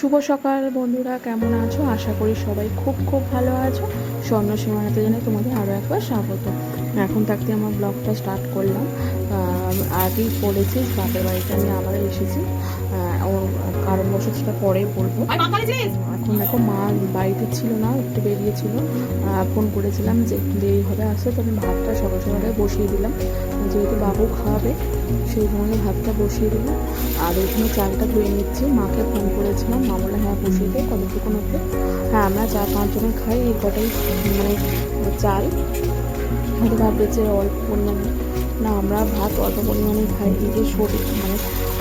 শুভ সকাল বন্ধুরা, কেমন আছো? আশা করি সবাই খুব খুব ভালো আছো। স্বর্ণ সীমানাতে জানাই তোমাদের আরও একবার স্বাগত। এখন থাকতে আমার ব্লগটা স্টার্ট করলাম। আগেই পড়েছি বাপের বাড়িতে আমি আবার এসেছি। কারণবশত সেটা পরে বলব। এখন দেখো মা বাড়িতে ছিল না একটু বেরিয়েছিল। ফোন করেছিলাম যে একটু দেরি হবে আসতে তো আমি ভাতটা সকাল সকালে বসিয়ে দিলাম। যেহেতু বাবু খাওয়াবে সেই সময় ভাতটা বসিয়ে দিলাম। আর ওইখানে চালটা ধুয়ে নিচ্ছি। মাকে ফোন করেছিলাম মা বলে হ্যাঁ বসিয়ে দেয় কতটুকুন ওকে হ্যাঁ আমরা চার পাঁচজনে খাই এই কটাই মানে চাল। হয়তো ভাববে যে অল্প পরিমাণে না আমরা ভাত অল্প পরিমাণে খাই। এই যে শরীর মানে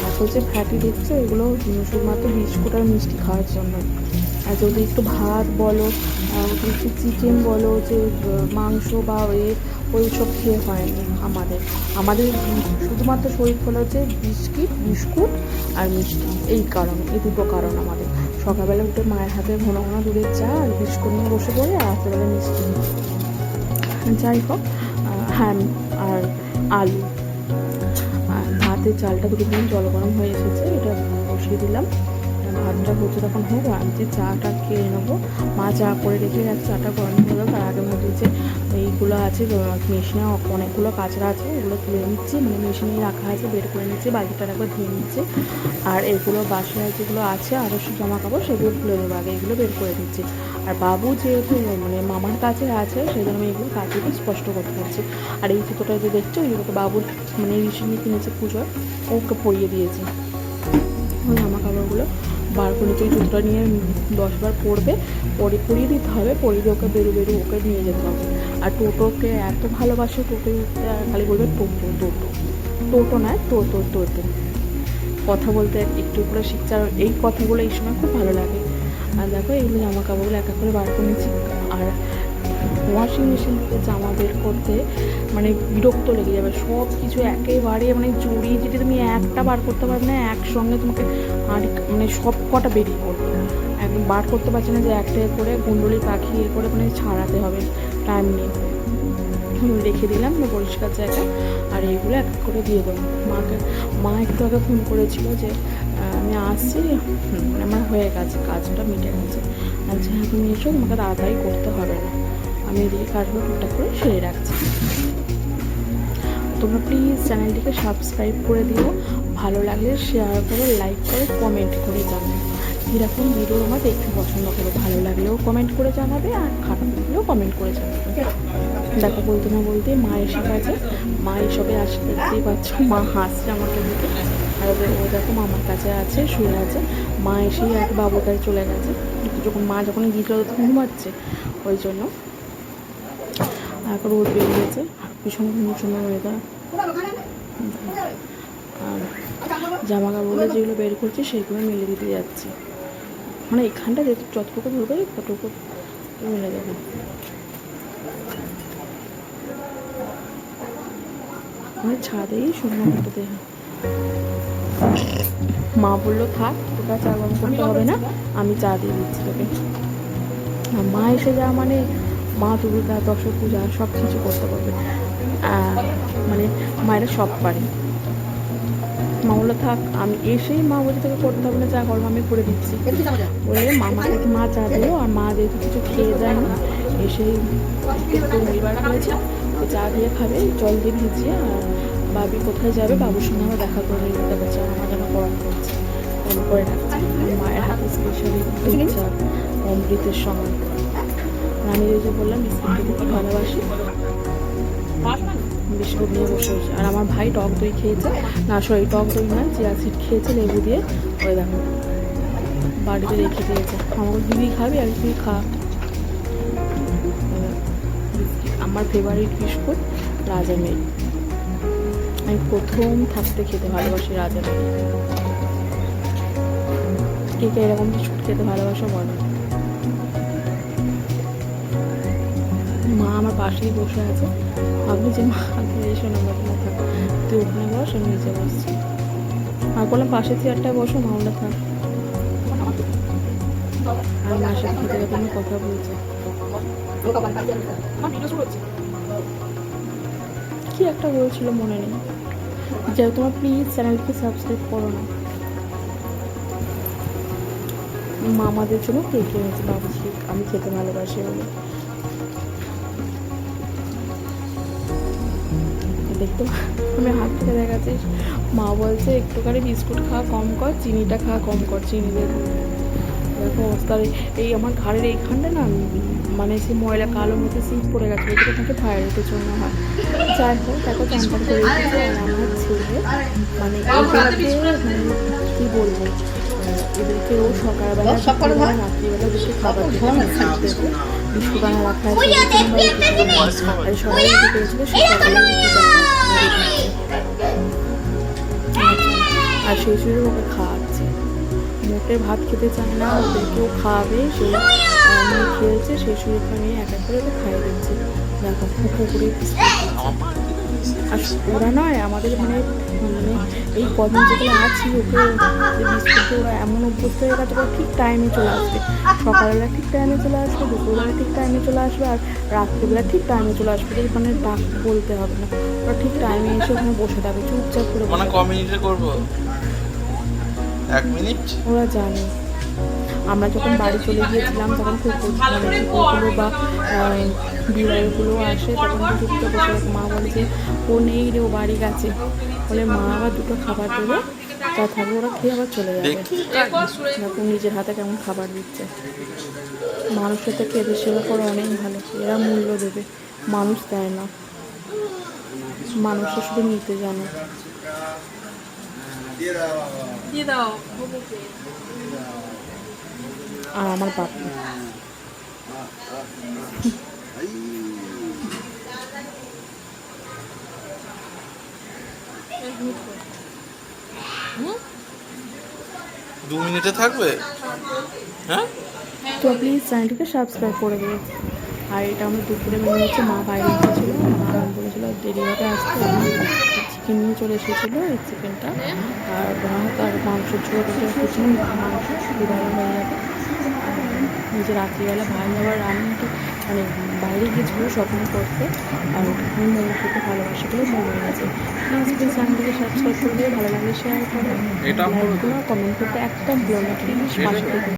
এত যে ফ্যাটি দেখছ এগুলো শুধুমাত্র বিস্কুট আর মিষ্টি খাওয়ার জন্য। আর যদি একটু ভাত বলো একটু চিকেন বলো যে মাংস বা ওই ওই সব খেয়ে হয়নি আমাদের। আমাদের শুধুমাত্র শরীর ফল হচ্ছে বিস্কিট বিস্কুট আর মিষ্টি। এই কারণ এই দুটো কারণ আমাদের। সকালবেলা উঠে মায়ের হাতে ঘন ঘন দুধের চা আর বিস্কুট নিয়ে বসে পড়ে আর রাত্রেবেলা মিষ্টি যাই হোক আহ, হ্যাঁ আর আলু। ভাতের চালটা দুটো দিন জল গরম হয়ে এসেছে, এটা বসিয়ে দিলাম। ভাতটা হচ্ছে তখন হোক আমি যে চাটা খেয়ে নেব, মা চা করে রেখে গেছে, চাটা গরম হয়ে তার আগে মধ্যে যে এইগুলো আছে মেশিনে অনেকগুলো কাঁচরা আছে, ওগুলো তুলে নিচ্ছি মানে মেশিনে রাখা আছে, বের করে নিচ্ছি বালতিটা একবার ধুয়ে নিচ্ছি। আর এগুলো বাসায় যেগুলো আছে আরও জামা কাপড় সেগুলো তুলে দেবো আগে এগুলো বের করে দিচ্ছি আর বাবু যেহেতু মানে মামার কাছে আছে সেই জন্য আমি এগুলো কাছে স্পষ্ট করতে পারছি আর এই জুতোটা যে দেখছ এগুলো তো বাবুর মানে রিসেন্টলি কিনেছে পুজোর ওকে পরিয়ে দিয়েছি। ওই জামা কাপড়গুলো বার করে ওই জুতোটা নিয়ে দশবার পরবে, পরে পরিয়ে দিতে হবে, পরিয়ে দিয়ে ওকে বেরো বেরো, ওকে নিয়ে যেতে হবে। আর টোটোকে এত ভালোবাসে টোটো খালি বলবে টোটো টোটো। টোটো নয়, টোটো টোটো। কথা বলতে একটু করে শিখছে আর এই কথাগুলো এই সময় খুব ভালো লাগে। আর দেখো এইগুলো জামা কাপড়গুলো এক এক করে বার করে নিচ্ছি। আর ওয়াশিং মেশিন জামা বের করতে মানে বিরক্ত লেগে যাবে। সব কিছু একেবারে মানে জড়িয়ে যেটি তুমি একটা বার করতে পারবে না, একসঙ্গে তোমাকে আর মানে সব কটা বেরিয়ে পড়বে। একদম বার করতে পারছি না যে একটা করে কুণ্ডলি পাখি এ করে মানে ছাড়াতে হবে। টাইম নেই। রেখে দিলাম পরিষ্কার জায়গা। আর এইগুলো এক করে দিয়ে দেবো। মাকে, মা একটু আগে ফোন করেছিল যে আমি আসছি আমার হয়ে গেছে, কাজটা মিটে গেছে। আচ্ছা হ্যাঁ তুমি এসো, তোমাকে তাড়াতাড়ি করতে হবে না। আমি এদিকে কাজগুলো টুকটাক করে সেরে রাখছি। তোমরা প্লিজ চ্যানেলটিকে সাবস্ক্রাইব করে দিও। ভালো লাগলে শেয়ার করো লাইক করো কমেন্ট করে জানাবে এরকম ভিডিও আমার দেখতে পছন্দ করো? ভালো লাগলেও কমেন্ট করে জানাবে আর খারাপ লাগলেও কমেন্ট করে জানাবে। দেখো, বলতে না বলতে মা এসে গেছে। মা এসবে আসে দেখতেই পাচ্ছ, মা হাসছে আমাকে দিকে ওদের- ও দেখো মামার কাছে আছে, শুয়ে আছে। মা এসেই এক বাবুর কাছে চলে গেছে। যখন মা যখন গিয়েছিল তখন ঘুমাচ্ছে। ওই জন্য এখন রোদ বেরিয়েছে ভীষণ ভীষণ ওয়েদার আর জামা কাপড়গুলো যেগুলো বের করছি সেগুলো মেলে দিতে যাচ্ছি। মানে এখানটা যে যতটুকু ধরবে ততটুকু মেলে দেবো। মানে ছাদেই করতে মা বলল, থাক তোকে চা গরম করতে হবে না, আমি চা দিয়ে দিচ্ছি তোকে। মা এসে যা মানে মা, দুর্গা দশ পূজা সব কিছু করতে পারবে। মানে মায়েরা সব পারে। মা বলল, থাক, আমি এসেই মা বলছে তোকে করতে হবে না চা গরম আমি করে দিচ্ছি। বলে মামাকে মা চা দিলো, আর মা যেহেতু কিছু খেয়ে যায় না এসেই চা দিয়ে খাবে, জল দিয়ে ভিজিয়ে, আর বাবি কোথায় যাবে? বাবুর সঙ্গে আমার দেখা করে নিয়ে যেতে পারছে আমার যেন গরম করছে। গরম করে রাখছে মায়ের হাতে স্পেশালি দুধ চা অমৃতের আর আমি ওই যে বললাম বিস্কুটটা খুব ভালোবাসি। বিস্কুট নিয়ে বসে হয়েছে আর আমার ভাই টক দই খেয়েছে। না সরি টক দই নয় চিয়া সিড খেয়েছে লেবু দিয়ে। ওই দেখো বাড়িতে রেখে দিয়েছে। আমাকে দিদি খাবি আর তুই খা। আমার ফেভারিট বিস্কুট রাজা মেরি আমি প্রথম থাকতে খেতে ভালোবাসি রাজা মেরি কে কে এরকম কিছু খেতে ভালোবাসো বলো মা আমার পাশেই বসে আছে। ভাবলি যে, মা এসো না, আমার না থাক। তুই ওখানে বস, আমি নিচে বসছি। আর বললাম, পাশের চেয়ারটায় বসো মা ওটা থাক। আর মার সাথে খেতে খেতে আমি কথা বলছি। কি একটা বলছিল মনে নেই। হোক, তোমার প্লিজ চ্যানেলকে সাবস্ক্রাইব করো না। মামাদের জন্য কেক এনেছে বাবু কেক আমি খেতে ভালোবাসি বলে দেখতে আমি হাত থেকে দেখাচ্ছিস মা বলছে একটুখানি বিস্কুট খাওয়া কম কর চিনিটা খাওয়া কম কর চিনি দেখো অবস্থা এই- আমার ঘাড়ের এইখানটা না মানে সেই ময়লা কালো মতো সিট পড়ে গেছে ওইটা থাকে থাইরয়েডের জন্য হয়। যাই হোক দেখো চানটা করে আমার মানে মানে বলব? আহ, এদেরকে সকালবেলা রাত্রিবেলা দুটো খাবার দেবে বিস্কুট দেবে বিস্কুট রাখা আছে। দেবে। আর পেয়েছিল সেই সুযোগ ওকে খাওয়াচ্ছে। মোটে ভাত খেতে চায় না ওদেরকেও খাওয়াবে সে আমি খেয়েছে সেই সুযোগ আমি এক এক করে ওকে খাইয়ে দিচ্ছে। দেখো পুকুর করে আর ওরা নয় আমাদের মানে মানে এই কদিন যেগুলো আছি ওকে বিস্কুটে ওরা এমন অভ্যস্ত হয়ে গেছে ওরা ঠিক টাইমে চলে আসবে। সকালবেলা ঠিক টাইমে চলে আসবে দুপুরবেলা ঠিক টাইমে চলে আসবে আর রাত্রিবেলা ঠিক টাইমে চলে আসবে ওখানে ডাক বলতে হবে না। ওরা ঠিক টাইমে এসে ওখানে বসে থাকবে চুপচাপ করে মানে ক মিনিটে করব? এক মিনিট? ওরা জানে। আমরা যখন বাড়ি চলে গিয়েছিলাম তখন কুকুর মানে কুকুরগুলো বা বিড়ালগুলো আসে তখন তো বসে মা বলে যে ও নেই রে ও বাড়ি গেছে। বলে মা আবার দুটো খাবার দেবে তা থাকবে ওরা খেয়ে আবার চলে যাবে। দেখি। দেখো নিজের হাতে কেমন খাবার দিচ্ছে। মানুষের থেকে এদের সেবা করে অনেক ভালো এরা মূল্য দেবে মানুষ দেয় না। মানুষের শুধু নিতে জানে। আর আমার বাপু। দু মিনিটে থাকবে? হ্যাঁ? তো প্লিজ চ্যানেলটিকে সাবস্ক্রাইব করে দিও। আর এটা আমার দুপুরে মেনু হচ্ছে মা বাইরে গিয়েছিল মা বলেছিল দেরি হবে আসতে চিকেন নিয়ে চলে এসেছিল এই চিকেনটা আর ভাত আর মাংস ঝোল কিছু মাংস সুবিধাও হয়ে যাবে যে রাত্রিবেলা ভাই আবার আমি মানে বাইরে গিয়েছিল শপিং করতে আর আমি মোমো করতে ভালোবাসি বলে মোমো এনেছে। প্লিজ চ্যানেলটিকে সাবস্ক্রাইব করে দিয়ে ভালো লাগলে শেয়ার করো। কমেন্ট করতে একদম ভুলো না প্লিজ পাশে